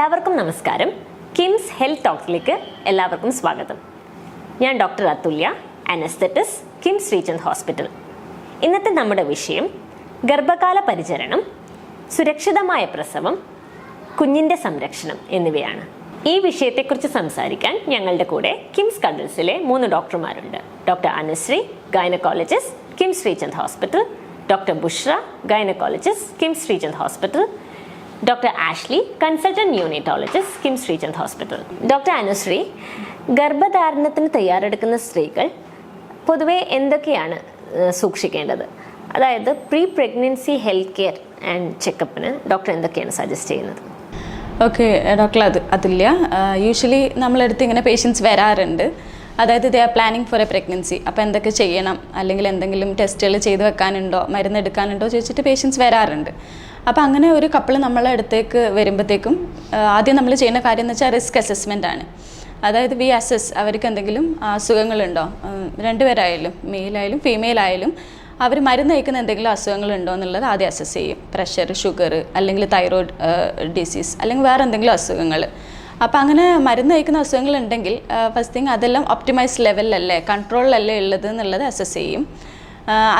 എല്ലാവർക്കും നമസ്കാരം. കിംസ് ഹെൽത്ത് ടോക്സിലേക്ക് എല്ലാവർക്കും സ്വാഗതം. ഞാൻ doctor Athulya anaesthetist KIMS region hospital. ഇന്നത്തെ നമ്മുടെ വിഷയം ഗർഭകാല പരിചരണം സുരക്ഷിതമായ പ്രസവം കുഞ്ഞിന്റെ സംരക്ഷണം എന്നിവയാണ്. ഈ വിഷയത്തെക്കുറിച്ച് സംസാരിക്കാൻ ഞങ്ങളുടെ കൂടെ കിംസ് കഡിൽസിലെ മൂന്ന് ഡോക്ടർമാരുണ്ട്. Doctor Anushree gynaecologist KIMS region hospital. Doctor Bushra gynaecologist KIMS region hospital. Doctor Ashley consultant neonatologist KIMS region hospital doctor Anushree ഗർഭധാരണത്തിന് തയ്യാറെടുക്കുന്ന സ്ത്രീകൾ പൊതുവെ എന്തൊക്കെയാണ് സൂക്ഷിക്കേണ്ടത്? അതായത് pre pregnancy health care and ചെക്കപ്പിന് ഡോക്ടർ എന്തൊക്കെയാണ് സജസ്റ്റ് ചെയ്യുന്നത്? ഓക്കെ ഡോക്ടർ അത് അതില്ല. യൂഷ്വലി നമ്മളടുത്ത് ഇങ്ങനെ പേഷ്യൻസ് വരാറുണ്ട്. അതായത് they are planning for a pregnancy അപ്പോൾ എന്തൊക്കെ ചെയ്യണം? അല്ലെങ്കിൽ എന്തെങ്കിലും ടെസ്റ്റുകൾ ചെയ്ത് വെക്കാനുണ്ടോ? മരുന്ന് എടുക്കാനുണ്ടോ? ചോദിച്ചിട്ട് പേഷ്യൻസ് വരാറുണ്ട്. അപ്പോൾ അങ്ങനെ ഒരു കപ്പിൾ നമ്മളെ അടുത്തേക്ക് വരുമ്പോഴത്തേക്കും ആദ്യം നമ്മൾ ചെയ്യുന്ന കാര്യം എന്ന് വെച്ചാൽ റിസ്ക് അസസ്മെന്റ് ആണ്. അതായത് വി അസസ് അവർക്ക് എന്തെങ്കിലും അസുഖങ്ങളുണ്ടോ? രണ്ടുപേരായാലും മെയിലായാലും ഫീമെയിൽ ആയാലും അവർ മരുന്ന് കഴിക്കുന്ന എന്തെങ്കിലും അസുഖങ്ങളുണ്ടോ എന്നുള്ളത് ആദ്യം അസസ് ചെയ്യും. പ്രഷർ ഷുഗർ അല്ലെങ്കിൽ തൈറോയ്ഡ് ഡിസീസ് അല്ലെങ്കിൽ വേറെ എന്തെങ്കിലും അസുഖങ്ങൾ അപ്പോൾ അങ്ങനെ മരുന്ന് കഴിക്കുന്ന അസുഖങ്ങൾ ഉണ്ടെങ്കിൽ ഫസ്റ്റ് തിങ് അതെല്ലാം ഒപ്റ്റിമൈസ്ഡ് ലെവലിലല്ലേ കൺട്രോളിലല്ലേ ഉള്ളത് എന്നുള്ളത് അസസ് ചെയ്യും.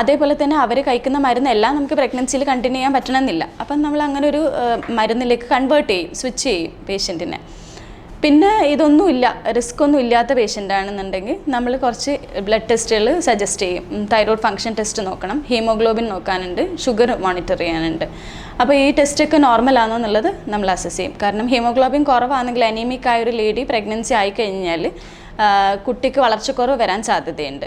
അതേപോലെ തന്നെ അവർ കഴിക്കുന്ന മരുന്നെല്ലാം നമുക്ക് പ്രഗ്നൻസിയിൽ കണ്ടിന്യൂ ചെയ്യാൻ പറ്റണമെന്നില്ല. അപ്പം നമ്മൾ അങ്ങനെ ഒരു മരുന്നിലേക്ക് കൺവേർട്ട് ചെയ്യും സ്വിച്ച് ചെയ്യും പേഷ്യന്റിനെ പിന്നെ ഇതൊന്നുമില്ല റിസ്ക് ഒന്നും ഇല്ലാത്ത പേഷ്യന്റ് ആണെന്നുണ്ടെങ്കിൽ നമ്മൾ കുറച്ച് ബ്ലഡ് ടെസ്റ്റുകൾ സജസ്റ്റ് ചെയ്യും. തൈറോയ്ഡ് ഫങ്ഷൻ ടെസ്റ്റ് നോക്കണം ഹീമോഗ്ലോബിൻ നോക്കാനുണ്ട് ഷുഗർ മോണിറ്റർ ചെയ്യാനുണ്ട്. അപ്പോൾ ഈ ടെസ്റ്റൊക്കെ നോർമൽ ആണോ എന്നുള്ളത് നമ്മൾ അസസ് ചെയ്യും. കാരണം ഹീമോഗ്ലോബിൻ കുറവാണെങ്കിൽ അനീമിക് ആയ ഒരു ലേഡി പ്രഗ്നൻസി ആയി കഴിഞ്ഞാൽ കുട്ടിക്ക് വളർച്ചക്കുറവ് വരാൻ സാധ്യതയുണ്ട്.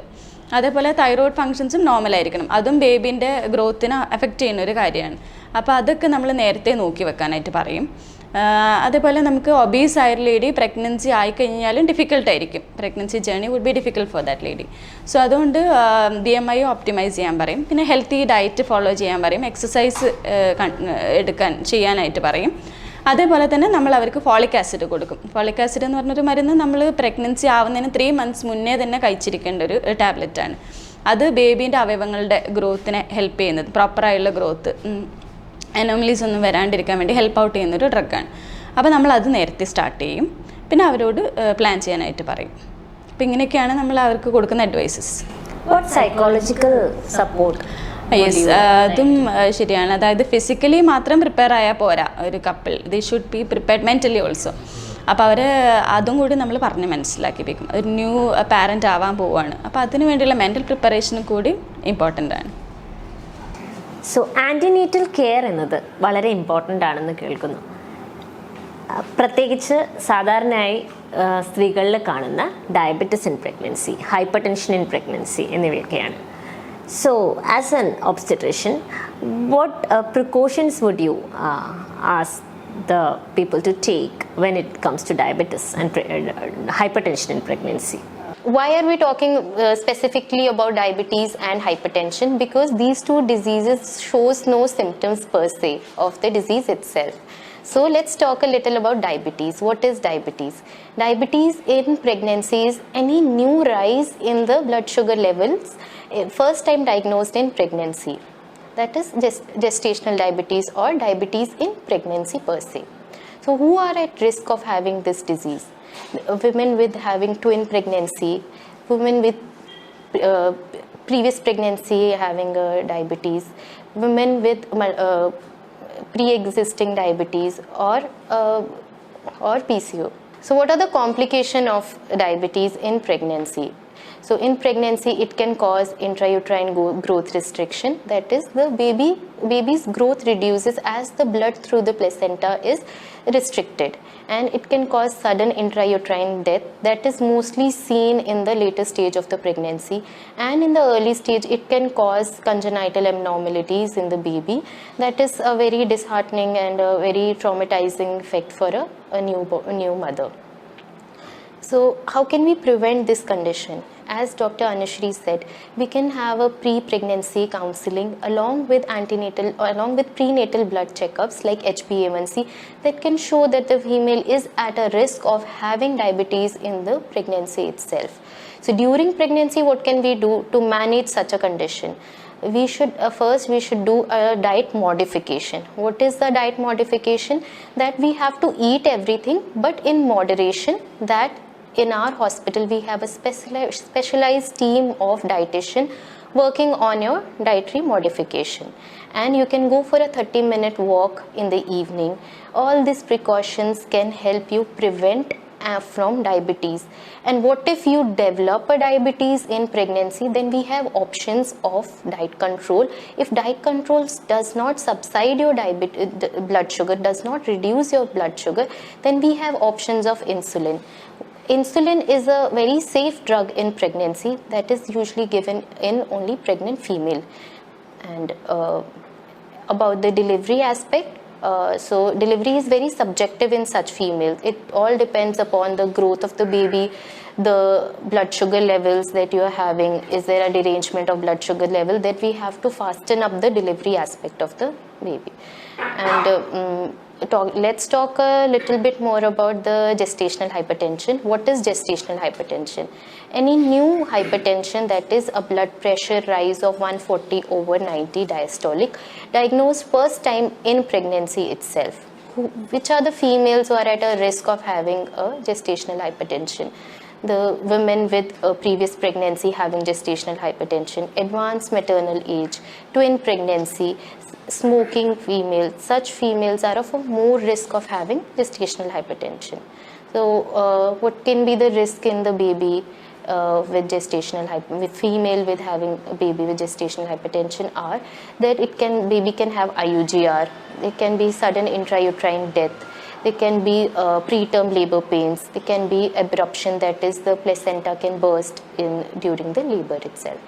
അതേപോലെ തൈറോയ്ഡ് ഫങ്ഷൻസും നോർമൽ ആയിരിക്കണം. അതും ബേബീന്റെ ഗ്രോത്തിനെ എഫക്റ്റ് ചെയ്യുന്ന ഒരു കാര്യമാണ്. അപ്പോൾ അതൊക്കെ നമ്മൾ നേരത്തെ നോക്കി വെക്കാനായിട്ട് പറയും. അതേപോലെ നമുക്ക് ഒബീസ് ആയ ലേഡി പ്രഗ്നൻസി ആയിക്കഴിഞ്ഞാലും ഡിഫിക്കൽട്ട് ആയിരിക്കും. Pregnancy journey would be difficult for that lady so അതുകൊണ്ട് ബി എം ഐ ഒപ്റ്റിമൈസ് ചെയ്യാൻ പറയും. പിന്നെ ഹെൽത്തി ഡയറ്റ് ഫോളോ ചെയ്യാൻ പറയും. എക്സസൈസ് എടുക്കാൻ ചെയ്യാനായിട്ട് പറയും. അതേപോലെ തന്നെ നമ്മൾ അവർക്ക് ഫോളിക് ആസിഡ് കൊടുക്കും. ഫോളിക് ആസിഡ് എന്ന് പറഞ്ഞൊരു മരുന്ന് നമ്മൾ പ്രഗ്നൻസി ആവുന്നതിന് ത്രീ മന്ത്സ് മുന്നേ തന്നെ കഴിച്ചിരിക്കേണ്ട ഒരു ടാബ്ലറ്റാണ് അത് ബേബീന്റെ അവയവങ്ങളുടെ ഗ്രോത്തിനെ ഹെൽപ്പ് ചെയ്യുന്നത് പ്രോപ്പറായുള്ള ഗ്രോത്ത് അനോമലീസ് ഒന്നും വരാണ്ടിരിക്കാൻ വേണ്ടി ഹെൽപ്പ് ഔട്ട് ചെയ്യുന്നൊരു ഡ്രഗാണ് അപ്പോൾ നമ്മൾ അത് നേരത്തെ സ്റ്റാർട്ട് ചെയ്യും. പിന്നെ അവരോട് പ്ലാൻ ചെയ്യാനായിട്ട് പറയും. അപ്പോൾ ഇങ്ങനെയൊക്കെയാണ് നമ്മൾ അവർക്ക് കൊടുക്കുന്ന അഡ്വൈസസ് സൈക്കോളജിക്കൽ സപ്പോർട്ട് യെസ് അതും ശരിയാണ്. അതായത് ഫിസിക്കലി മാത്രം പ്രിപ്പയർ ആയാൽ പോരാ ഒരു couple they should be prepared mentally also അപ്പോൾ അവർ അതും കൂടി നമ്മൾ പറഞ്ഞ് മനസ്സിലാക്കിപ്പിക്കും. ഒരു ന്യൂ പാരന്റ് ആവാൻ പോവുകയാണ് അപ്പോൾ അതിന് വേണ്ടിയുള്ള മെന്റൽ പ്രിപ്പറേഷനും കൂടി ഇമ്പോർട്ടന്റ് ആണ്. സോ ആന്റിനേറ്റൽ കെയർ എന്നത് വളരെ ഇമ്പോർട്ടന്റ് ആണെന്ന് കേൾക്കുന്നു. പ്രത്യേകിച്ച് സാധാരണയായി സ്ത്രീകളിൽ കാണുന്ന diabetes in pregnancy hypertension in pregnancy എന്നിവയൊക്കെയാണ്. So, as an obstetrician, what uh, precautions would you uh, ask the people to take when it comes to diabetes and pre- uh, hypertension in pregnancy? Why are we talking uh, specifically about diabetes and hypertension? Because these two diseases shows no symptoms per se of the disease itself. So let's talk a little about diabetes. What is diabetes? Diabetes in pregnancy is any new rise in the blood sugar levels first time diagnosed in pregnancy that is gest- gestational diabetes or diabetes in pregnancy per se so, who are at risk of having this disease? Women with having twin pregnancy, women with uh, previous pregnancy having uh, diabetes, women with uh, pre-existing diabetes or uh, or PCO. So, what are the complication of diabetes in pregnancy? So, in pregnancy, it can cause intrauterine growth restriction. That is, the baby baby's growth reduces as the blood through the placenta is restricted, and it can cause sudden intrauterine death. That is mostly seen in the later stage of the pregnancy, and in the early stage, it can cause congenital abnormalities in the baby. That is a very disheartening and a very traumatizing effect for a, a new a new mother. So, how can we prevent this condition? As Dr. Anushri said, we can have a pre-pregnancy counseling along with antenatal, along with prenatal blood checkups like HbA1c that can show that the female is at a risk of having diabetes in the pregnancy itself. So, during pregnancy, what can we do to manage such a condition? we should uh, first we should do a diet modification what is the diet modification that we have to eat everything but in moderation that in our hospital we have a speciali- specialized team of dietitian working on your dietary modification. And you can go for a 30 minute walk in the evening. All these precautions can help you prevent uh, from diabetes. And what if you develop a diabetes in pregnancy? Then we have options of diet control. If diet controls does not subside your diabetes blood sugar does not reduce your blood sugar then we have options of insulin insulin is a very safe drug in pregnancy that is usually given in only pregnant female. And uh, about the delivery aspect uh, so delivery is very subjective in such females it all depends upon the growth of the baby the blood sugar levels that you are having. Is there a derangement of blood sugar level that we have to fasten up the delivery aspect of the baby? And uh, mm, talk, let's talk a little bit more about the gestational hypertension. What is gestational hypertension? Any new hypertension that is a blood pressure rise of 140 over 90 diastolic diagnosed first time in pregnancy itself. Who, which are the females who are at a risk of having a gestational hypertension? The women with a previous pregnancy having gestational hypertension advanced maternal age twin pregnancy smoking females such females are of a more risk of having gestational hypertension. So uh, what can be the risk in the baby uh, with gestational with female with having a baby with gestational hypertension are that it can baby can have IUGR, it can be sudden intrauterine death, there can be uh, preterm labor pains, there can be abruption that is the placenta can burst in during the labor itself.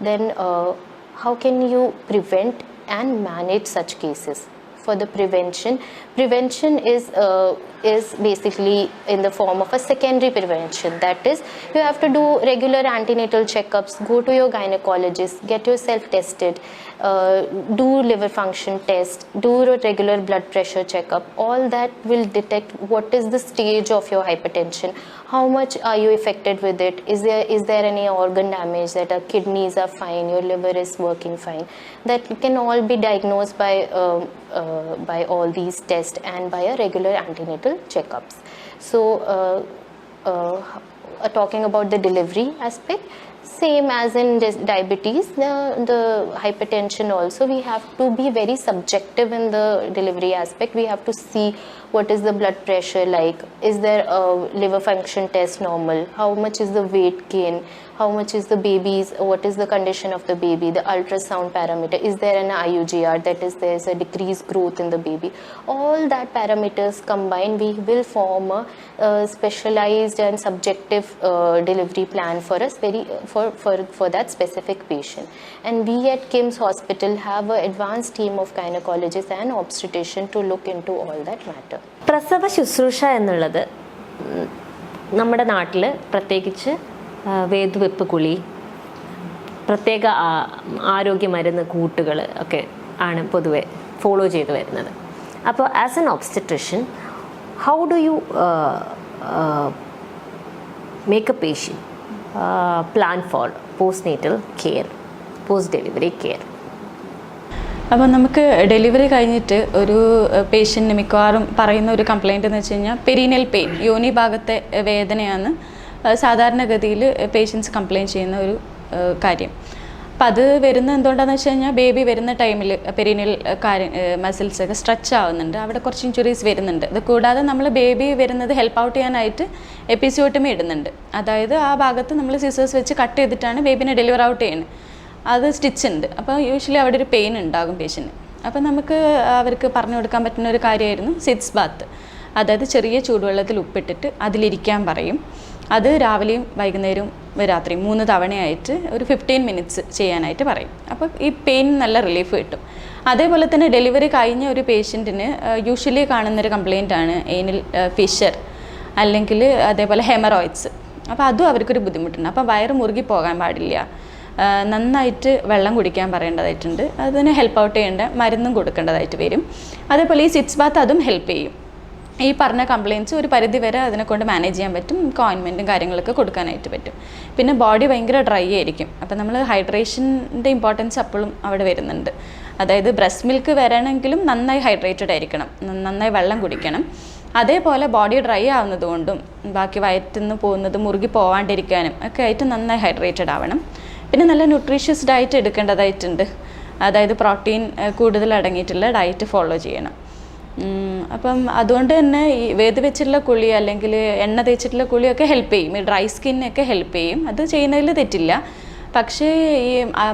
Then uh, how can you prevent and manage such cases? for the prevention prevention is uh, is basically in the form of a secondary prevention that is you have to do regular antenatal checkups go to your gynecologist get yourself tested uh, do liver function test do a regular blood pressure checkup all that will detect what is the stage of your hypertension. How much are you affected with it? Is there is there any organ damage that our kidneys are fine your liver is working fine? That can all be diagnosed by um, uh, by all these tests and by a regular antenatal checkups. So uh, uh, uh, talking about the delivery aspect same as in diabetes the, the hypertension also we have to be very subjective in the delivery aspect. We have to see what is the blood pressure like? Is there a liver function test normal? How much is the weight gain? How much is the baby's what is the condition of the baby? The ultrasound parameter. Is there an iugr that is there? Is a decreased growth in the baby? All that parameters combined we will form a, specialized and subjective uh, delivery plan for us very for, for for that specific patient. And we at kims hospital have an advanced team of gynecologists and obstetrician to look into all that matter പ്രസവ ശുശ്രൂഷ എന്നുള്ളത് നമ്മുടെ നാട്ടിൽ പ്രത്യേകിച്ച് വേതുവെപ്പ് കുളി പ്രത്യേക ആരോഗ്യ മരുന്ന് കൂട്ടുകൾ ഒക്കെ ആണ് പൊതുവെ ഫോളോ ചെയ്തു വരുന്നത്. അപ്പോൾ as an obstetrician how do you make a patient plan for postnatal care post delivery care അപ്പോൾ നമുക്ക് ഡെലിവറി കഴിഞ്ഞിട്ട് ഒരു പേഷ്യന്റിന് മിക്കവാറും പറയുന്ന ഒരു കംപ്ലൈന്റ് എന്ന് വെച്ച് കഴിഞ്ഞാൽ പെരീനൽ പെയിൻ യോനി ഭാഗത്തെ വേദനയാണ്. സാധാരണഗതിയിൽ പേഷ്യൻസ് കംപ്ലയിന്റ് ചെയ്യുന്ന ഒരു കാര്യം. അപ്പം അത് വരുന്ന എന്തുകൊണ്ടാണെന്ന് വെച്ച് കഴിഞ്ഞാൽ ബേബി വരുന്ന ടൈമിൽ പെരീനൽ കാര്യ മസിൽസ് ഒക്കെ സ്ട്രെച്ച് ആവുന്നുണ്ട്. അവിടെ കുറച്ച് ഇഞ്ചുറീസ് വരുന്നുണ്ട്. ഇത് കൂടാതെ നമ്മൾ ബേബി വരുന്നത് ഹെൽപ്പ് ഔട്ട് ചെയ്യാനായിട്ട് എപ്പിസോട്ടമി ഇടുന്നുണ്ട്. അതായത് ആ ഭാഗത്ത് നമ്മൾ സിസേഴ്സ് വെച്ച് കട്ട് ചെയ്തിട്ടാണ് ബേബിനെ ഡെലിവർ ഔട്ട് ചെയ്യുന്നത്. അത് സ്റ്റിച്ച് ഉണ്ട്. അപ്പോൾ യൂഷ്വലി അവിടെ ഒരു പെയിൻ ഉണ്ടാകും പേഷ്യന്റ് അപ്പോൾ നമുക്ക് അവർക്ക് പറഞ്ഞു കൊടുക്കാൻ പറ്റുന്ന ഒരു കാര്യമായിരുന്നു സിറ്റ്സ് ബാത്ത് അതായത് ചെറിയ ചൂടുവെള്ളത്തിൽ ഉപ്പിട്ടിട്ട് അതിലിരിക്കാൻ പറയും. അത് രാവിലെയും വൈകുന്നേരവും രാത്രി മൂന്ന് തവണയായിട്ട് ഒരു ഫിഫ്റ്റീൻ മിനിറ്റ്സ് ചെയ്യാനായിട്ട് പറയും. അപ്പോൾ ഈ പെയിൻ നല്ല റിലീഫ് കിട്ടും. അതേപോലെ തന്നെ ഡെലിവറി കഴിഞ്ഞ ഒരു പേഷ്യന്റിന് യൂഷ്വലി കാണുന്നൊരു കംപ്ലയിന്റ് ആണ് ഏനിൽ ഫിഷർ അല്ലെങ്കിൽ അതേപോലെ ഹെമറോയിഡ്സ് അപ്പോൾ അതും അവർക്കൊരു ബുദ്ധിമുട്ടുണ്ട്. അപ്പോൾ വയറ് മുറുകി പോകാൻ പാടില്ല. നന്നായിട്ട് വെള്ളം കുടിക്കാൻ പറയേണ്ടതായിട്ടുണ്ട്. അതിന് ഹെൽപ്പ് ഔട്ട് ചെയ്യേണ്ട മരുന്നും കൊടുക്കേണ്ടതായിട്ട് വരും. അതേപോലെ ഈ സിറ്റ്സ് ബാത്ത് അതും ഹെൽപ്പ് ചെയ്യും. ഈ പറഞ്ഞ കംപ്ലയിന്റ്സ് ഒരു പരിധി വരെ അതിനെ കൊണ്ട് മാനേജ് ചെയ്യാൻ പറ്റും. ഓയിൻമെന്റും കാര്യങ്ങളൊക്കെ കൊടുക്കാനായിട്ട് പറ്റും. പിന്നെ ബോഡി ഭയങ്കര ഡ്രൈ ആയിരിക്കും. അപ്പം നമ്മൾ ഹൈഡ്രേഷന്റെ ഇമ്പോർട്ടൻസ് അപ്പോഴും അവിടെ വരുന്നുണ്ട്. അതായത് ബ്രസ്റ്റ് മിൽക്ക് വരണമെങ്കിലും നന്നായി ഹൈഡ്രേറ്റഡ് ആയിരിക്കണം. നന്നായി വെള്ളം കുടിക്കണം. അതേപോലെ ബോഡി ഡ്രൈ ആവുന്നതുകൊണ്ടും ബാക്കി വയറ്റിൽ നിന്ന് പോകുന്നത് മുറുകി പോവാണ്ടിരിക്കാനും ഒക്കെ ആയിട്ട് നന്നായി ഹൈഡ്രേറ്റഡ് ആവണം. പിന്നെ നല്ല ന്യൂട്രീഷ്യസ് ഡയറ്റ് എടുക്കേണ്ടതായിട്ടുണ്ട്. അതായത് പ്രോട്ടീൻ കൂടുതൽ അടങ്ങിയിട്ടുള്ള ഡയറ്റ് ഫോളോ ചെയ്യണം. അപ്പം അതുകൊണ്ട് തന്നെ ഈ വേദി വെച്ചിട്ടുള്ള കുളി അല്ലെങ്കിൽ എണ്ണ തേച്ചിട്ടുള്ള കുളിയൊക്കെ ഹെൽപ്പ് ചെയ്യും. ഈ ഡ്രൈ സ്കിന്നൊക്കെ ഹെൽപ്പ് ചെയ്യും. അത് ചെയ്യുന്നതിൽ തെറ്റില്ല. പക്ഷേ ഈ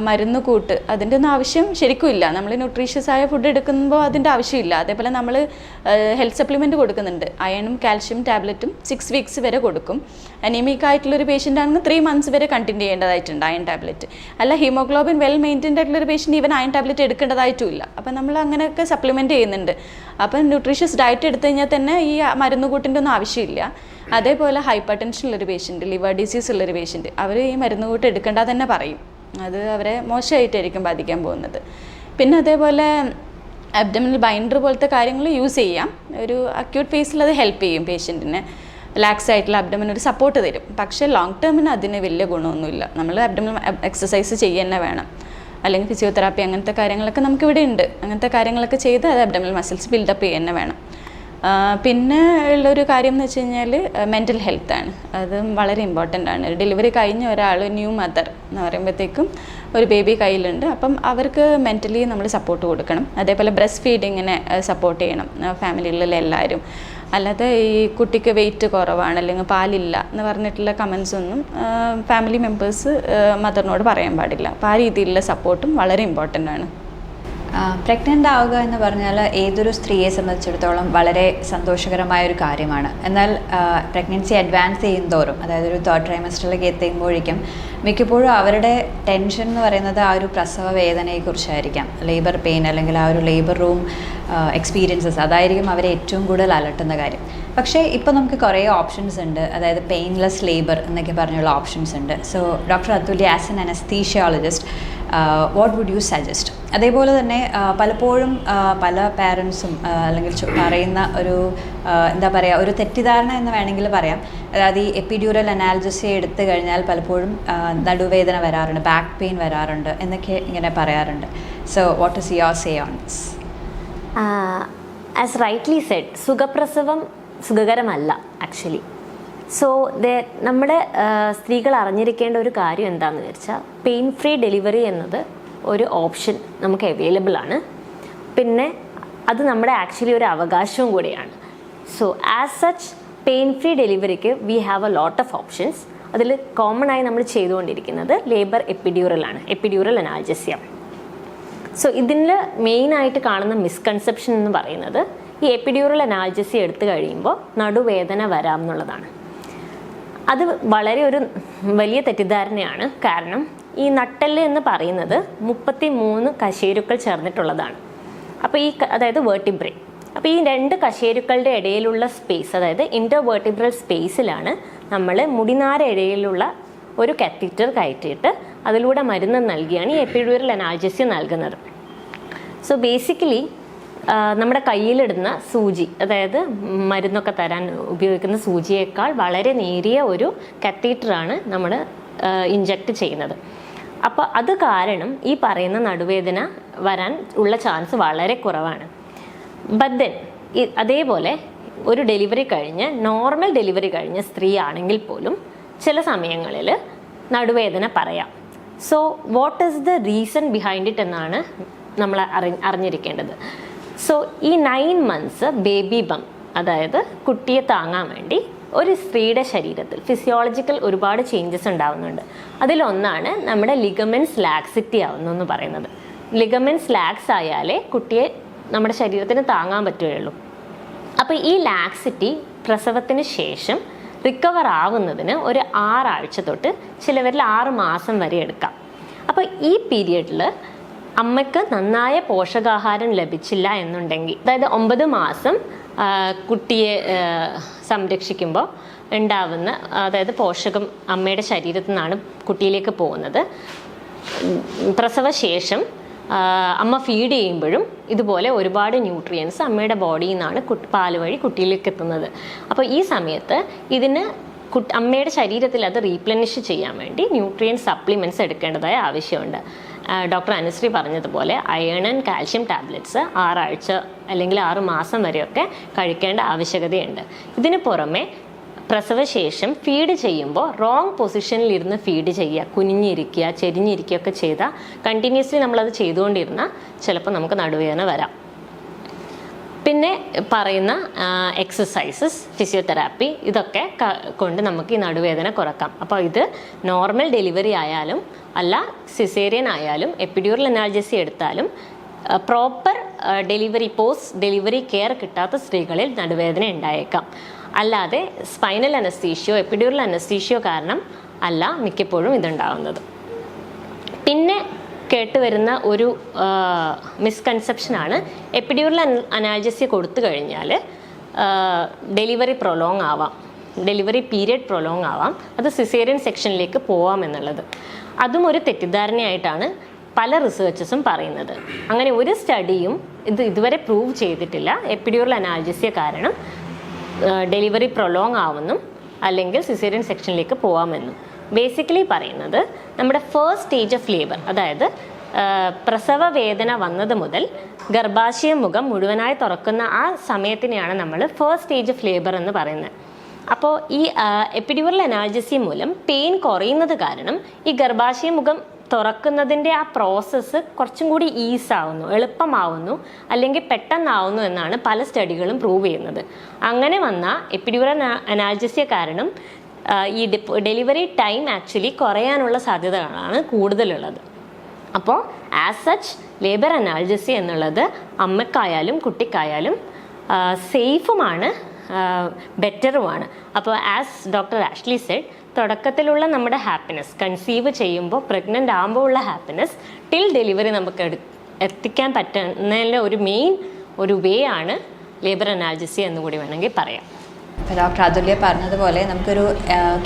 മരുന്ന് കൂട്ട് അതിന്റെ ഒന്നും ആവശ്യം ശരിക്കും ഇല്ല. നമ്മൾ ന്യൂട്രീഷ്യസ് ആയ ഫുഡ് എടുക്കുമ്പോൾ അതിന്റെ ആവശ്യമില്ല. അതേപോലെ നമ്മൾ ഹെൽത്ത് സപ്ലിമെന്റ് കൊടുക്കുന്നുണ്ട്. അയണും കാൽഷ്യം ടാബ്ലറ്റും സിക്സ് വീക്സ് വരെ കൊടുക്കും. അനീമിക് ആയിട്ടുള്ളൊരു പേഷ്യന്റ് ആണെങ്കിൽ ത്രീ മന്ത്സ് വരെ കണ്ടിന്യൂ ചെയ്യേണ്ടതായിട്ടുണ്ട് അയൺ ടാബ്ലറ്റ് അല്ല ഹീമോഗ്ലോബിൻ വെൽ മെയിന്റൈൻഡ് ആയിട്ടുള്ളൊരു പേഷ്യന്റ് ഈവൻ അയൺ ടാബ്ലറ്റ് എടുക്കേണ്ടതായിട്ടുമില്ല അപ്പം നമ്മൾ അങ്ങനെയൊക്കെ സപ്ലിമെന്റ് ചെയ്യുന്നുണ്ട്. അപ്പം ന്യൂട്രീഷ്യസ് ഡയറ്റ് എടുത്തു കഴിഞ്ഞാൽ തന്നെ ഈ മരുന്ന് കൂട്ടിന്റെ ഒന്നും ആവശ്യമില്ല. അതേപോലെ ഹൈപ്പർ ടെൻഷൻ ഉള്ളൊരു പേഷ്യന്റ് ലിവർ ഡിസീസ് ഉള്ളൊരു പേഷ്യന്റ് അവർ ഈ മരുന്ന് കൂട്ട് എടുക്കേണ്ട തന്നെ പറയും. അത് അവരെ മോശമായിട്ടായിരിക്കും ബാധിക്കാൻ പോകുന്നത്. പിന്നെ അതേപോലെ അബ്ഡമിനൽ ബൈൻഡർ പോലത്തെ കാര്യങ്ങൾ യൂസ് ചെയ്യാം. ഒരു അക്യൂട്ട് ഫേസിൽ അത് ഹെൽപ്പ് ചെയ്യും പേഷ്യന്റിനെ റിലാക്സ് ആയിട്ടുള്ള അബ്ഡമിന് ഒരു സപ്പോർട്ട് തരും. പക്ഷേ ലോങ് ടേമിന് അതിന് വലിയ ഗുണമൊന്നുമില്ല. നമ്മൾ അബ്ഡമൽ എക്സസൈസ് ചെയ്യുക വേണം. അല്ലെങ്കിൽ ഫിസിയോതെറാപ്പി അങ്ങനത്തെ കാര്യങ്ങളൊക്കെ നമുക്കിവിടെ ഉണ്ട്. അങ്ങനത്തെ കാര്യങ്ങളൊക്കെ ചെയ്ത് അത് അബ്ഡമിനൽ മസിൽസ് ബിൽഡപ്പ് ചെയ്യുക വേണം. പിന്നെ ഉള്ളൊരു കാര്യം എന്ന് വെച്ച് കഴിഞ്ഞാൽ മെന്റൽ ഹെൽത്താണ് അതും വളരെ ഇമ്പോർട്ടന്റ് ആണ്. ഡെലിവറി കഴിഞ്ഞ ഒരാൾ ന്യൂ മദർ എന്ന് പറയുമ്പോഴത്തേക്കും ഒരു ബേബി കയ്യിലുണ്ട്. അപ്പം അവർക്ക് മെന്റലി നമ്മൾ സപ്പോർട്ട് കൊടുക്കണം. അതേപോലെ ബ്രസ്റ്റ് ഫീഡിങ്ങിനെ സപ്പോർട്ട് ചെയ്യണം. ഫാമിലിയിലുള്ള എല്ലാവരും. അല്ലാതെ ഈ കുട്ടിക്ക് വെയിറ്റ് കുറവാണ് അല്ലെങ്കിൽ പാലില്ല എന്ന് പറഞ്ഞിട്ടുള്ള കമൻസ് ഒന്നും ഫാമിലി മെമ്പേഴ്സ് മദറിനോട് പറയാൻ പാടില്ല. അപ്പോൾ ആ രീതിയിലുള്ള സപ്പോർട്ടും വളരെ ഇമ്പോർട്ടന്റ് ആണ്. പ്രഗ്നന്റ് ആവുക എന്ന് പറഞ്ഞാൽ ഏതൊരു സ്ത്രീയെ സംബന്ധിച്ചിടത്തോളം വളരെ സന്തോഷകരമായ ഒരു കാര്യമാണ്. എന്നാൽ പ്രഗ്നൻസി അഡ്വാൻസ് ചെയ്യുന്തോറും അതായത് ഒരു തേർഡ് ട്രൈമസ്റ്ററിലേക്ക് എത്തുമ്പോഴേക്കും മിക്കപ്പോഴും അവരുടെ ടെൻഷൻ എന്ന് പറയുന്നത് ആ ഒരു പ്രസവ വേദനയെക്കുറിച്ചായിരിക്കാം. ലേബർ പെയിൻ അല്ലെങ്കിൽ ആ ഒരു ലേബർ റൂം എക്സ്പീരിയൻസസ് അതായിരിക്കും അവരെ ഏറ്റവും കൂടുതൽ അലട്ടുന്ന കാര്യം. പക്ഷേ ഇപ്പോൾ നമുക്ക് കുറേ ഓപ്ഷൻസ് ഉണ്ട്. അതായത് പെയിൻലെസ് ലേബർ എന്നൊക്കെ പറഞ്ഞുള്ള ഓപ്ഷൻസ് ഉണ്ട്. So doctor Athulya as an anaesthesiologist what would you suggest അതേപോലെ തന്നെ പലപ്പോഴും പല പാരൻസും അല്ലെങ്കിൽ പറയുന്ന ഒരു എന്താ പറയുക ഒരു തെറ്റിദ്ധാരണ എന്ന് വേണമെങ്കിൽ പറയാം. അതായത് ഈ എപ്പിഡ്യൂറൽ അനാലിസിസ് എടുത്തു കഴിഞ്ഞാൽ പലപ്പോഴും നടുവേദന വരാറുണ്ട് ബാക്ക് പെയിൻ വരാറുണ്ട് എന്നൊക്കെ ഇങ്ങനെ പറയാറുണ്ട്. So what is your say ones as rightly said സുഖപ്രസവം സുഖകരമല്ല ആക്ച്വലി സോ ദേ നമ്മുടെ സ്ത്രീകൾ അറിഞ്ഞിരിക്കേണ്ട ഒരു കാര്യം എന്താണെന്ന് വെച്ചാൽ പെയിൻ ഫ്രീ ഡെലിവറി എന്നത് ഒരു ഓപ്ഷൻ നമുക്ക് അവൈലബിൾ ആണ്. പിന്നെ അത് നമ്മുടെ ആക്ച്വലി ഒരു അവകാശവും കൂടിയാണ്. So as such pain free ഡെലിവറിക്ക് we have a lot of options അതിൽ കോമൺ ആയി നമ്മൾ ചെയ്തുകൊണ്ടിരിക്കുന്നത് ലേബർ എപ്പിഡ്യൂറൽ ആണ് എപ്പിഡ്യൂറൽ അനാൽജസ്യം സോ ഇതിൽ മെയിനായിട്ട് കാണുന്ന മിസ്കൺസെപ്ഷൻ എന്ന് പറയുന്നത് ഈ എപ്പിഡ്യൂറൽ അനാൽജസി എടുത്തു കഴിയുമ്പോൾ നടുവേദന വരാം എന്നുള്ളതാണ്. അത് വളരെ ഒരു വലിയ തെറ്റിദ്ധാരണയാണ്. കാരണം ഈ നട്ടെല്ല് എന്ന് പറയുന്നത് മുപ്പത്തി മൂന്ന് കശേരുക്കൾ ചേർന്നിട്ടുള്ളതാണ്. അപ്പോൾ ഈ അതായത് വേർട്ടിബ്രേ അപ്പോൾ ഈ രണ്ട് കശേരുക്കളുടെ ഇടയിലുള്ള സ്പേസ് അതായത് ഇന്റർ വേർട്ടിബ്രൽ സ്പേസിലാണ് നമ്മൾ മുടിനാര ഇടയിലുള്ള ഒരു കത്തീറ്റർ കയറ്റിയിട്ട് അതിലൂടെ മരുന്ന് നൽകിയാണ് ഈ എപ്പിഡ്യൂറൽ അനാൽജസി നൽകുന്നത്. സോ ബേസിക്കലി നമ്മുടെ കയ്യിലിടുന്ന സൂചി അതായത് മരുന്നൊക്കെ തരാൻ ഉപയോഗിക്കുന്ന സൂചിയേക്കാൾ വളരെ നേരിയ ഒരു കത്തീറ്ററാണ് നമ്മൾ ഇഞ്ചക്ട് ചെയ്യുന്നത്. അപ്പോൾ അത് കാരണം ഈ പറയുന്ന നടുവേദന വരാൻ ഉള്ള ചാൻസ് വളരെ കുറവാണ്. ദെൻ അതേപോലെ ഒരു ഡെലിവറി കഴിഞ്ഞ് നോർമൽ ഡെലിവറി കഴിഞ്ഞ സ്ത്രീ ആണെങ്കിൽ പോലും ചില സമയങ്ങളിൽ നടുവേദന പറയാം. So what is the reason behind it എന്നാണ് നമ്മൾ അറി അറിഞ്ഞിരിക്കേണ്ടത്. സോ ഈ നയൻ മന്ത്സ് ബേബി ബം അതായത് കുട്ടിയെ താങ്ങാൻ വേണ്ടി ഒരു സ്ത്രീയുടെ ശരീരത്തിൽ ഫിസിയോളജിക്കൽ ഒരുപാട് ചേഞ്ചസ് ഉണ്ടാവുന്നുണ്ട്. അതിലൊന്നാണ് നമ്മുടെ ലിഗമെൻസ് ലാക്സിറ്റി ആവുന്നു എന്ന് പറയുന്നത്. ലിഗമെൻസ് ലാക്സ് ആയാലേ കുട്ടിയെ നമ്മുടെ ശരീരത്തിന് താങ്ങാൻ പറ്റുകയുള്ളൂ. അപ്പോൾ ഈ ലാക്സിറ്റി പ്രസവത്തിന് ശേഷം റിക്കവർ ആവുന്നതിന് ഒരു ആറാഴ്ച തൊട്ട് ചിലവരിൽ ആറ് മാസം വരെ എടുക്കാം. അപ്പോൾ ഈ പീരിയഡിൽ അമ്മയ്ക്ക് നന്നായ പോഷകാഹാരം ലഭിച്ചില്ല എന്നുണ്ടെങ്കിൽ അതായത് ഒമ്പത് മാസം കുട്ടിയെ സംരക്ഷിക്കുമ്പോൾ ഉണ്ടാവുന്ന അതായത് പോഷകം അമ്മയുടെ ശരീരത്തിൽ നിന്നാണ് കുട്ടിയിലേക്ക് പോകുന്നത്. പ്രസവശേഷം അമ്മ ഫീഡ് ചെയ്യുമ്പോഴും ഇതുപോലെ ഒരുപാട് ന്യൂട്രിയൻസ് അമ്മയുടെ ബോഡിയിൽ നിന്നാണ് പാൽ വഴി കുട്ടിയിലേക്ക് എത്തുന്നത്. അപ്പോൾ ഈ സമയത്ത് ഇതിന് അമ്മയുടെ ശരീരത്തിൽ അത് റീപ്ലനിഷ് ചെയ്യാൻ വേണ്ടി ന്യൂട്രിയൻ സപ്ലിമെന്റ്സ് എടുക്കേണ്ടതായ ആവശ്യമുണ്ട്. ഡോക്ടർ അനുശ്രീ പറഞ്ഞതുപോലെ അയേൺ ആൻഡ് കാൽഷ്യം ടാബ്ലറ്റ്സ് ആറാഴ്ച അല്ലെങ്കിൽ ആറ് മാസം വരെയൊക്കെ കഴിക്കേണ്ട ആവശ്യകതയുണ്ട്. ഇതിന് പുറമെ പ്രസവശേഷം ഫീഡ് ചെയ്യുമ്പോൾ റോങ് പൊസിഷനിൽ ഇരുന്ന് ഫീഡ് ചെയ്യുക കുനിഞ്ഞിരിക്കുക ചെരിഞ്ഞിരിക്കുകയൊക്കെ ചെയ്താൽ കണ്ടിന്യൂസ്ലി നമ്മളത് ചെയ്തുകൊണ്ടിരുന്നാൽ ചിലപ്പോൾ നമുക്ക് നടുവേദന വരാം. പിന്നെ പറയുന്ന എക്സസൈസസ് ഫിസിയോതെറാപ്പി ഇതൊക്കെ കൊണ്ട് നമുക്ക് ഈ നടുവേദന കുറക്കാം. അപ്പോൾ ഇത് നോർമൽ ഡെലിവറി ആയാലും അല്ല സിസേറിയൻ ആയാലും എപ്പിഡ്യൂറൽ അനാൾജസി എടുത്താലും proper delivery post delivery care കിട്ടാത്ത സ്ത്രീകളിൽ നടുവേദന ഉണ്ടായേക്കാം. അല്ലാതെ സ്പൈനൽ അനസ്തീഷ്യോ എപ്പിഡ്യൂറൽ അനസ്തീഷ്യോ കാരണം അല്ല മിക്കപ്പോഴും ഇതുണ്ടാവുന്നത്. പിന്നെ കേട്ടുവരുന്ന ഒരു മിസ്കൺസെപ്ഷനാണ് എപ്പിഡ്യൂറൽ അനാൽജസി കൊടുത്തു കഴിഞ്ഞാൽ ഡെലിവറി പ്രൊലോങ് ആവാം. ഡെലിവറി പീരിയഡ് പ്രൊലോങ് ആവാം. അത് സിസേറിയൻ സെക്ഷനിലേക്ക് പോവാം എന്നുള്ളത്. അതും ഒരു തെറ്റിദ്ധാരണയായിട്ടാണ് പല റിസേർച്ചസും പറയുന്നത്. അങ്ങനെ ഒരു സ്റ്റഡിയും ഇത് ഇതുവരെ പ്രൂവ് ചെയ്തിട്ടില്ല. എപ്പിഡ്യൂറൽ അനാൽജസിയ കാരണം ഡെലിവറി പ്രൊലോങ് ആവുമെന്നും അല്ലെങ്കിൽ സിസേറിയൻ സെക്ഷനിലേക്ക് പോവാമെന്നും. ബേസിക്കലി പറയുന്നത് നമ്മുടെ ഫസ്റ്റ് സ്റ്റേജ് ഓഫ് ലേബർ അതായത് പ്രസവ വേദന വന്നത് മുതൽ ഗർഭാശയ മുഖം മുഴുവനായി തുറക്കുന്ന ആ സമയത്തിനെയാണ് നമ്മൾ ഫസ്റ്റ് സ്റ്റേജ് ഓഫ് ലേബർ എന്ന് പറയുന്നത്. അപ്പോൾ ഈ എപ്പിഡ്യൂറൽ അനാൾജസി മൂലം പെയിൻ കുറയുന്നത് കാരണം ഈ ഗർഭാശയ മുഖം തുറക്കുന്നതിന്റെ ആ പ്രോസസ്സ് കുറച്ചും കൂടി ഈസാവുന്നു എളുപ്പമാവുന്നു അല്ലെങ്കിൽ പെട്ടെന്നാവുന്നു എന്നാണ് പല സ്റ്റഡികളും പ്രൂവ് ചെയ്യുന്നത്. അങ്ങനെ വന്ന എപ്പിഡ്യൂറൽ അനാൾജസിയ കാരണം ഈ ഡെലിവറി ടൈം ആക്ച്വലി കുറയാനുള്ള സാധ്യതകളാണ് കൂടുതലുള്ളത്. അപ്പോൾ ആസ് സച്ച് ലേബർ അനാൾജസി എന്നുള്ളത് അമ്മക്കായാലും കുട്ടിക്കായാലും സേഫുമാണ് ബെറ്ററുമാണ് അപ്പോൾ ആസ് ഡോക്ടർ ആഷ്ലി സെഡ് തുടക്കത്തിലുള്ള നമ്മുടെ ഹാപ്പിനെസ് കൺസീവ് ചെയ്യുമ്പോൾ പ്രഗ്നന്റ് ആകുമ്പോൾ ഉള്ള ഹാപ്പിനെസ് ടിൽ ഡെലിവറി നമുക്ക് എത്തിക്കാൻ പറ്റുന്നതിന്റെ ഒരു മെയിൻ ഒരു വേ ആണ് ലേബർ അനാൾജസി എന്ന് കൂടി വേണമെങ്കിൽ പറയാം. ഇപ്പോൾ ഡോക്ടർ അതുല്യ പറഞ്ഞതുപോലെ നമുക്കൊരു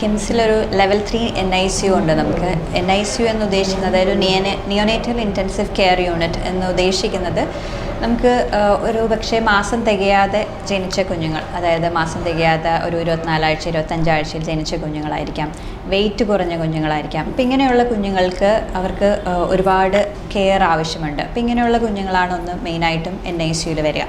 കിംസിലൊരു level three N I C U ഉണ്ട് നമുക്ക്. എൻ ഐ സി യു എന്ന് ഉദ്ദേശിക്കുന്നത് ഒരു നിയനെ നിയോനേറ്റൽ ഇന്റൻസീവ് കെയർ യൂണിറ്റ് എന്ന് ഉദ്ദേശിക്കുന്നത് നമുക്ക് ഒരു പക്ഷേ മാസം തികയാതെ ജനിച്ച കുഞ്ഞുങ്ങൾ അതായത് മാസം തികയാതെ ഒരു ഇരുപത്തിനാലാഴ്ച ഇരുപത്തഞ്ചാഴ്ചയിൽ ജനിച്ച കുഞ്ഞുങ്ങളായിരിക്കാം വെയിറ്റ് കുറഞ്ഞ കുഞ്ഞുങ്ങളായിരിക്കാം. അപ്പം ഇങ്ങനെയുള്ള കുഞ്ഞുങ്ങൾക്ക് അവർക്ക് ഒരുപാട് കെയർ ആവശ്യമുണ്ട്. അപ്പം ഇങ്ങനെയുള്ള കുഞ്ഞുങ്ങളാണ് ഒന്ന് മെയിനായിട്ടും എൻ ഐ സിയിൽ വരിക.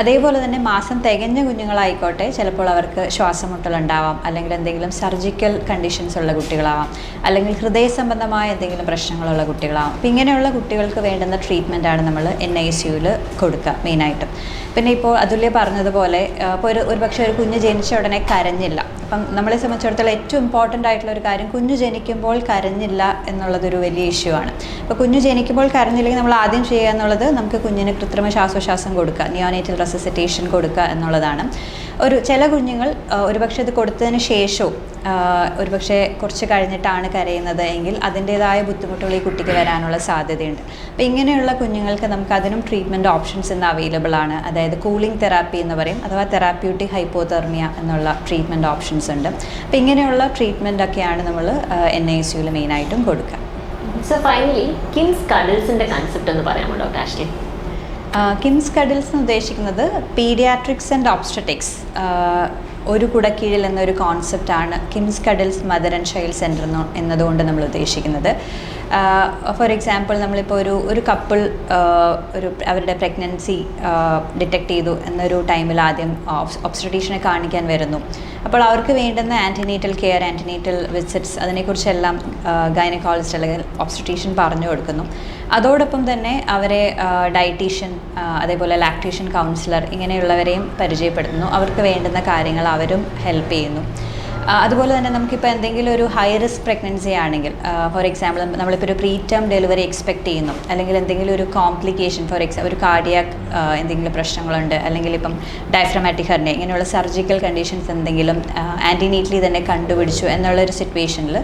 അതേപോലെ തന്നെ മാസം തികഞ്ഞ കുഞ്ഞുങ്ങളായിക്കോട്ടെ ചിലപ്പോൾ അവർക്ക് ശ്വാസമുട്ടലുണ്ടാവാം അല്ലെങ്കിൽ എന്തെങ്കിലും സർജിക്കൽ കണ്ടീഷൻസ് ഉള്ള കുട്ടികളാവാം അല്ലെങ്കിൽ ഹൃദയ സംബന്ധമായ എന്തെങ്കിലും പ്രശ്നങ്ങളുള്ള കുട്ടികളാവാം. അപ്പം ഇങ്ങനെയുള്ള കുട്ടികൾക്ക് വേണ്ടുന്ന ട്രീറ്റ്മെന്റാണ് നമ്മൾ എൻ ഐ സിയുയിൽ കൊടുക്കുക മെയിനായിട്ടും. പിന്നെ ഇപ്പോൾ അതുല്യ പറഞ്ഞതുപോലെ ഇപ്പോൾ ഒരു ഒരു പക്ഷേ ഒരു കുഞ്ഞ് ജനിച്ച ഉടനെ കരഞ്ഞില്ല. അപ്പം നമ്മളെ സംബന്ധിച്ചിടത്തോളം ഏറ്റവും ഇമ്പോർട്ടന്റ് ആയിട്ടുള്ള ഒരു കാര്യം കുഞ്ഞു ജനിക്കുമ്പോൾ കരഞ്ഞില്ല എന്നുള്ളതൊരു വലിയ ഇഷ്യൂ ആണ്. അപ്പോൾ കുഞ്ഞു ജനിക്കുമ്പോൾ കരഞ്ഞില്ലെങ്കിൽ നമ്മൾ ആദ്യം ചെയ്യുക എന്നുള്ളത് നമുക്ക് കുഞ്ഞിന് കൃത്രിമ ശ്വാസോശ്വാസം കൊടുക്കുക നിയോനേറ്റൽ റെസിസിറ്റേഷൻ കൊടുക്കുക എന്നുള്ളതാണ്. ഒരു ചില കുഞ്ഞുങ്ങൾ ഒരുപക്ഷെ ഇത് കൊടുത്തതിന് ശേഷവും ഒരുപക്ഷെ കുറച്ച് കഴിഞ്ഞിട്ടാണ് കരയുന്നത് എങ്കിൽ അതിന്റേതായ ബുദ്ധിമുട്ടുകൾ ഈ കുട്ടിക്ക് വരാനുള്ള സാധ്യതയുണ്ട്. അപ്പോൾ ഇങ്ങനെയുള്ള കുഞ്ഞുങ്ങൾക്ക് നമുക്ക് അതിനും ട്രീറ്റ്മെന്റ് ഓപ്ഷൻസ് ഇന്ന് അവൈലബിൾ ആണ്. അതായത് കൂളിംഗ് തെറാപ്പി എന്ന് പറയും അഥവാ തെറാപ്യൂട്ടിക് ഹൈപ്പോതെർമിയ എന്നുള്ള ട്രീറ്റ്മെന്റ് ഓപ്ഷൻസ് ഉണ്ട്. അപ്പോൾ ഇങ്ങനെയുള്ള ട്രീറ്റ്മെന്റ് ഒക്കെയാണ് നമ്മൾ എൻ ഐ സിയുൽ മെയിനായിട്ടും കൊടുക്കുക. സോ ഫൈനലി കിംസ് കഡിൽസിന്റെ കൺസെപ്റ്റ് എന്ന് പറയാമോ ഡോക്ടർ ആഷ്ലി കിംസ് കഡിൽസ് എന്ന് ഉദ്ദേശിക്കുന്നത് പീഡിയാട്രിക്സ് ആൻഡ് ഓബ്സ്റ്ററ്റിക്സ് ഒരു കുടക്കീഴിൽ എന്നൊരു കോൺസെപ്റ്റാണ് KIMS cuddles mother and child centre എന്നതുകൊണ്ട് നമ്മൾ ഉദ്ദേശിക്കുന്നത്. ഫോർ എക്സാമ്പിൾ നമ്മളിപ്പോൾ ഒരു ഒരു കപ്പിൾ ഒരു അവരുടെ പ്രഗ്നൻസി ഡിറ്റക്ട് ചെയ്തു എന്നൊരു ടൈമിൽ ആദ്യം ഒബ്സ്ട്രഡീഷനെ കാണിക്കാൻ വരുന്നു. അപ്പോൾ അവർക്ക് വേണ്ടുന്ന ആന്റിനേറ്റൽ കെയർ ആന്റിനേറ്റൽ വിസിറ്റ്സ് അതിനെക്കുറിച്ചെല്ലാം ഗൈനക്കോളജിസ്റ്റ് അല്ലെങ്കിൽ ഒബ്സ്ട്രഡീഷൻ പറഞ്ഞു കൊടുക്കുന്നു. അതോടൊപ്പം തന്നെ അവരെ ഡയറ്റീഷ്യൻ അതേപോലെ ലാക്ടേഷൻ കൗൺസിലർ ഇങ്ങനെയുള്ളവരെയും പരിചയപ്പെടുത്തുന്നു. അവർക്ക് വേണ്ടുന്ന കാര്യങ്ങൾ അവരും ഹെൽപ്പ് ചെയ്യുന്നു. അതുപോലെ തന്നെ നമുക്കിപ്പോൾ എന്തെങ്കിലും ഒരു ഹൈ റിസ്ക് പ്രഗ്നൻസി ആണെങ്കിൽ ഫോർ എക്സാമ്പിൾ നമ്മളിപ്പോൾ ഒരു പ്രീ ടേം ഡെലിവറി എക്സ്പെക്ട് ചെയ്യുന്നു. അല്ലെങ്കിൽ എന്തെങ്കിലും ഒരു കോംപ്ലിക്കേഷൻ ഫോർ എക്സാമ്പിൾ ഒരു കാർഡിയാക് എന്തെങ്കിലും പ്രശ്നങ്ങളുണ്ട്. അല്ലെങ്കിൽ ഇപ്പം ഡയഫ്രമാറ്റിക് ഹെർണി ഇങ്ങനെയുള്ള സർജിക്കൽ കണ്ടീഷൻസ് എന്തെങ്കിലും ആന്റിനീറ്റ്ലി തന്നെ കണ്ടുപിടിച്ചു എന്നുള്ള ഒരു സിറ്റുവേഷനിൽ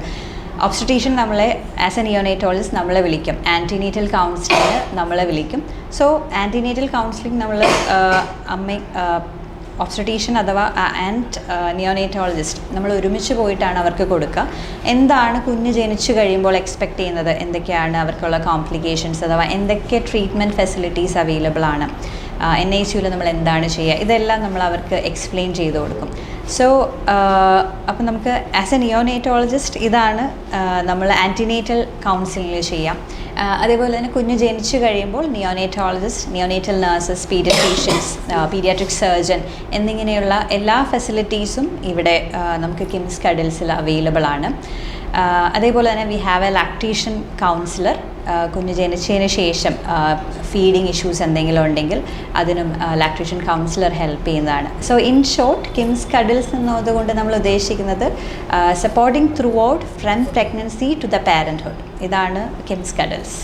ഒബ്സ്റ്ററ്റീഷ്യൻ നമ്മളെ ആസ് എ നിയോനേറ്റോളജിസ്റ്റ് നമ്മളെ വിളിക്കും. ആന്റിനീറ്റൽ കൗൺസിലിംഗ് നമ്മളെ വിളിക്കും. സോ ആന്റിനീറ്റൽ കൗൺസിലിംഗ് നമ്മൾ അമ്മ ഒബ്സ്റ്ററ്റീഷ്യൻ അഥവാ ആൻഡ് നിയോനേറ്റോളജിസ്റ്റ് നമ്മൾ ഒരുമിച്ച് പോയിട്ടാണ് അവർക്ക് കൊടുക്കുക. എന്താണ് കുഞ്ഞ് ജനിച്ചു കഴിയുമ്പോൾ എക്സ്പെക്ട് ചെയ്യുന്നത്? എന്തൊക്കെയാണ് അവർക്കുള്ള കോംപ്ലിക്കേഷൻസ് അഥവാ എന്തൊക്കെ ട്രീറ്റ്മെന്റ് ഫെസിലിറ്റീസ് അവൈലബിൾ ആണ്? എൻ ഐ സിയിൽ നമ്മൾ എന്താണ് ചെയ്യുക? ഇതെല്ലാം നമ്മൾ അവർക്ക് എക്സ്പ്ലെയിൻ ചെയ്ത് കൊടുക്കും. സോ അപ്പം നമുക്ക് ആസ് എ നിയോനേറ്റോളജിസ്റ്റ് ഇതാണ് നമ്മൾ ആന്റിനേറ്റൽ കൗൺസിലിംഗ് ചെയ്യാം. അതേപോലെ തന്നെ കുഞ്ഞ് ജനിച്ചു കഴിയുമ്പോൾ neonatologist neonatal nurses paediatricians paediatric surgeon എന്നിങ്ങനെയുള്ള എല്ലാ ഫെസിലിറ്റീസും ഇവിടെ നമുക്ക് കിംസ് കഡിൽസിൽ അവൈലബിൾ ആണ്. അതേപോലെ തന്നെ we have a lactation counsellor കുഞ്ഞ് ജനിച്ചതിന് ശേഷം ഫീഡിങ് ഇഷ്യൂസ് എന്തെങ്കിലും ഉണ്ടെങ്കിൽ അതിനും ലാക്ടേഷൻ കൗൺസിലർ ഹെൽപ്പ് ചെയ്യുന്നതാണ്. So in short KIMS cuddles എന്നതുകൊണ്ട് നമ്മൾ ഉദ്ദേശിക്കുന്നത് supporting throughout from pregnancy to the parenthood ഇതാണ് കിംസ് കഡിൽസ്